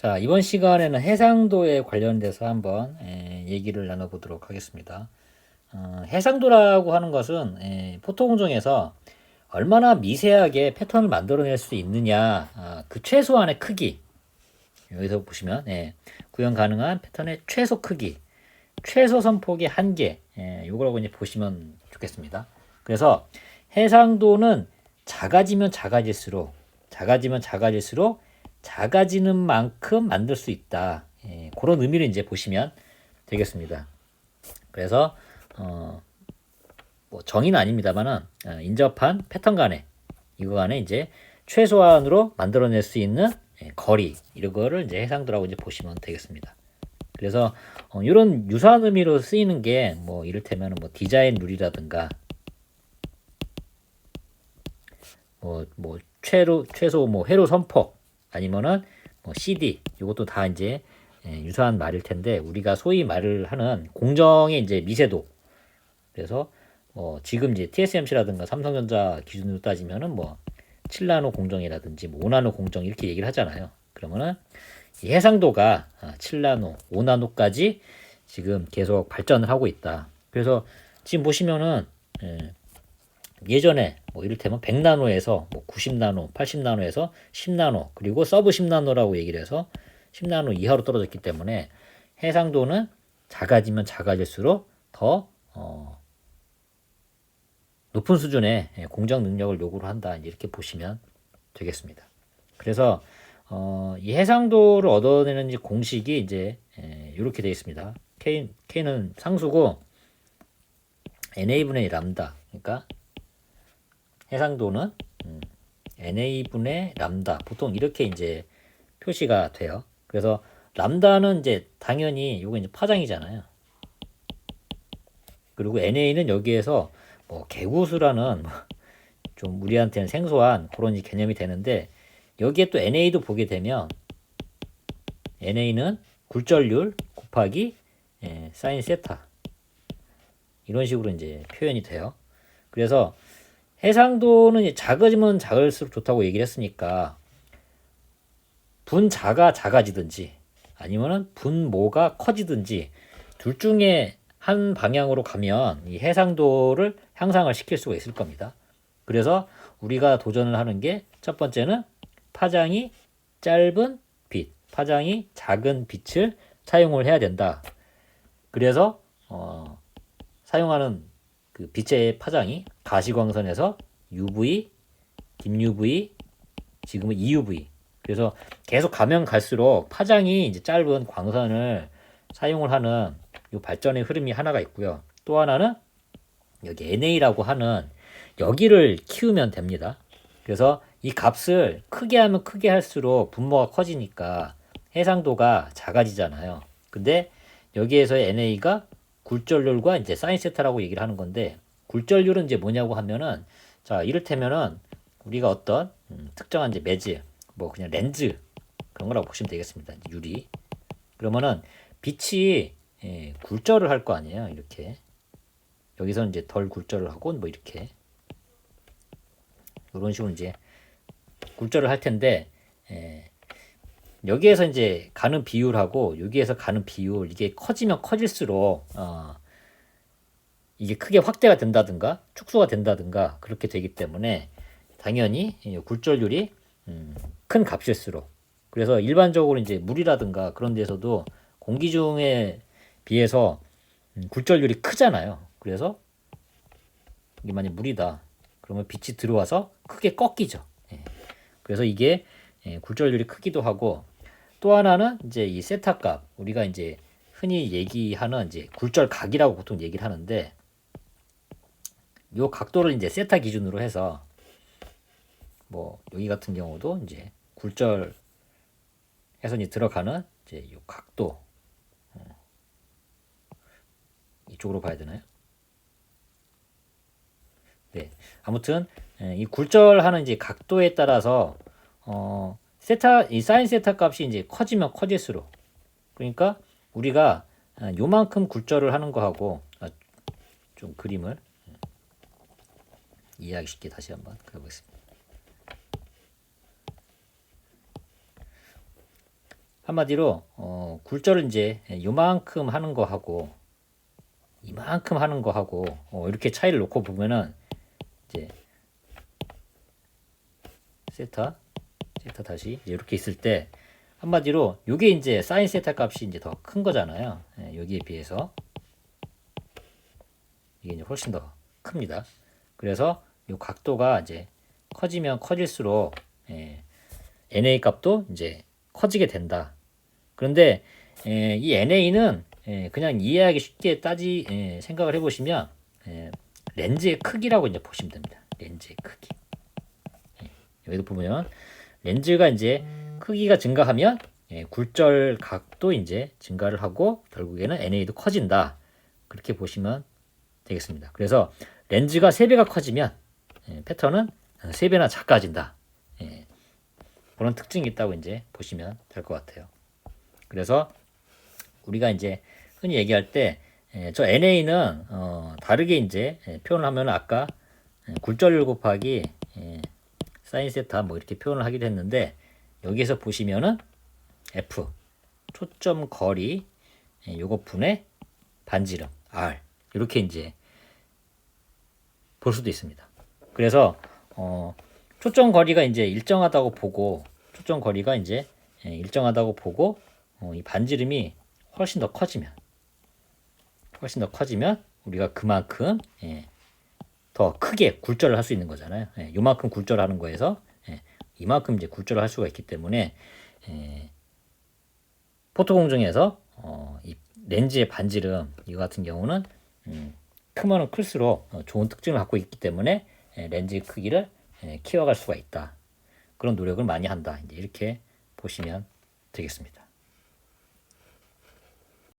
자, 이번 시간에는 해상도에 관련돼서 한번 에, 얘기를 나눠보도록 하겠습니다. 어, 해상도라고 하는 것은 에, 포토공정에서 얼마나 미세하게 패턴을 만들어낼 수 있느냐, 아, 그 최소한의 크기. 여기서 보시면 예, 구현 가능한 패턴의 최소 크기, 최소 선폭의 한계, 예, 요거라고 이제 보시면 좋겠습니다. 그래서 해상도는 작아지면 작아질수록, 작아지면 작아질수록 작아지는 만큼 만들 수 있다. 예, 그런 의미를 이제 보시면 되겠습니다. 그래서 어, 뭐 정의는 아닙니다만은 어, 인접한 패턴 간에 이거 간에 이제 최소한으로 만들어낼 수 있는 예, 거리 이런 거를 이제 해상도라고 이제 보시면 되겠습니다. 그래서 어, 이런 유사한 의미로 쓰이는 게 뭐 이를테면 뭐 디자인 룰이라든가 뭐, 뭐 최로 최소 뭐 회로 선폭 아니면은 뭐 CD 이것도 다 이제 예, 유사한 말일 텐데 우리가 소위 말을 하는 공정의 이제 미세도 그래서 뭐 지금 이제 TSMC라든가 삼성전자 기준으로 따지면은 뭐 7나노 공정이라든지 뭐 5나노 공정 이렇게 얘기를 하잖아요. 그러면은 이 해상도가 7나노, 5나노까지 지금 계속 발전을 하고 있다. 그래서 지금 보시면은 예, 예전에 뭐 이를테면 100나노에서 뭐 90나노, 80나노에서 10나노 그리고 서브 10나노라고 얘기를 해서 10나노 이하로 떨어졌기 때문에 해상도는 작아지면 작아질수록 더 어, 높은 수준의 예, 공정 능력을 요구를 한다 이렇게 보시면 되겠습니다. 그래서 어, 이 해상도를 얻어내는 공식이 이제 예, 이렇게 되어 있습니다. K, K는 상수고 NA분의 람다 그러니까 해상도는 음, NA분의 람다 보통 이렇게 이제 표시가 돼요. 그래서 람다는 이제 당연히 이거 이제 파장이잖아요. 그리고 NA는 여기에서 뭐 개구수라는 좀 우리한테는 생소한 그런 개념이 되는데 여기에 또 NA도 보게 되면 NA는 굴절률 곱하기 예, 사인 세타 이런 식으로 이제 표현이 돼요. 그래서 해상도는 작아지면 작을수록 좋다고 얘기를 했으니까 분자가 작아지든지 아니면은 분모가 커지든지 둘 중에 한 방향으로 가면 이 해상도를 향상을 시킬 수가 있을 겁니다. 그래서 우리가 도전을 하는 게 첫 번째는 파장이 짧은 빛, 파장이 작은 빛을 사용을 해야 된다. 그래서 어, 사용하는 그 빛의 파장이 가시광선에서 UV, dim UV, 지금은 EUV. 그래서 계속 가면 갈수록 파장이 이제 짧은 광선을 사용을 하는 이 발전의 흐름이 하나가 있고요. 또 하나는 여기 NA라고 하는 여기를 키우면 됩니다. 그래서 이 값을 크게 하면 크게 할수록 분모가 커지니까 해상도가 작아지잖아요. 근데 여기에서 NA가 굴절률과 이제 사인 세타라고 얘기를 하는 건데 굴절률은 이제 뭐냐고 하면은 자 이를테면은 우리가 어떤 음, 특정한 이제 매즈 뭐 그냥 렌즈 그런 거라고 보시면 되겠습니다. 유리 그러면은 빛이 예, 굴절을 할 거 아니에요. 이렇게 여기서 이제 덜 굴절을 하고 뭐 이렇게 이런 식으로 이제 굴절을 할 텐데 예, 여기에서 이제 가는 비율하고 여기에서 가는 비율 이게 커지면 커질수록 어, 이게 크게 확대가 된다든가 축소가 된다든가 그렇게 되기 때문에 당연히 이 굴절률이 음, 큰 값일수록 그래서 일반적으로 이제 물이라든가 그런 데서도 공기 중에 비해서 음, 굴절률이 크잖아요. 그래서 이게 만약 물이다. 그러면 빛이 들어와서 크게 꺾이죠. 예. 그래서 이게 예, 굴절률이 크기도 하고 또 하나는 이제 이 세타 값 우리가 이제 흔히 얘기하는 이제 굴절 각이라고 보통 얘기를 하는데 요 각도를 이제 세타 기준으로 해서 뭐 여기 같은 경우도 이제 굴절 해선이 들어가는 이제 요 각도 어. 이쪽으로 봐야 되나요? 네. 아무튼 예, 이 굴절하는 이제 각도에 따라서 어 세타 이 사인 세타 값이 이제 커지면 커질수록 그러니까 우리가 아, 요만큼 굴절을 하는 거하고 아, 좀 그림을 이해하기 쉽게 다시 한번 그려보겠습니다. 한마디로 어, 굴절을 이제 요만큼 하는 거 하고 이만큼 하는 거 하고 어, 이렇게 차이를 놓고 보면은 이제 세타 세타 다시 이렇게 있을 때 한마디로 요게 이제 사인 세타 값이 이제 더 큰 거잖아요. 예, 여기에 비해서 이게 이제 훨씬 더 큽니다. 그래서 요 각도가 이제 커지면 커질수록 예, NA 값도 이제 커지게 된다. 그런데 예, 이 NA는 예, 그냥 이해하기 쉽게 따지 예, 생각을 해보시면 예, 렌즈의 크기라고 이제 보시면 됩니다. 렌즈의 크기. 예, 여기도 보면 렌즈가 이제 크기가 증가하면 예, 굴절 각도 이제 증가를 하고 결국에는 NA도 커진다. 그렇게 보시면 되겠습니다. 그래서 렌즈가 3배가 커지면 예, 패턴은 3배나 작아진다. 예, 그런 특징이 있다고 이제 보시면 될 것 같아요. 그래서 우리가 이제 흔히 얘기할 때 저 NA는 어, 다르게 이제 예, 표현을 하면 아까 예, 굴절 곱하기 예, 사인 세타 뭐 이렇게 표현을 하기도 했는데 여기에서 보시면은 F 초점 거리 예, 요거 분의 반지름 R 이렇게 이제 볼 수도 있습니다. 그래서 어, 초점 거리가 이제 일정하다고 보고 초점 거리가 이제 예, 일정하다고 보고 어, 이 반지름이 훨씬 더 커지면 훨씬 더 커지면 우리가 그만큼 예, 더 크게 굴절을 할 수 있는 거잖아요. 예, 요만큼 굴절하는 거에서 예, 이만큼 이제 굴절을 할 수가 있기 때문에 예, 포토 공정에서 어, 이 렌즈의 반지름 이거 같은 경우는 음, 크면은 클수록 어, 좋은 특징을 갖고 있기 때문에 예, 렌즈의 크기를 예, 키워갈 수가 있다. 그런 노력을 많이 한다. 이제 이렇게 보시면 되겠습니다.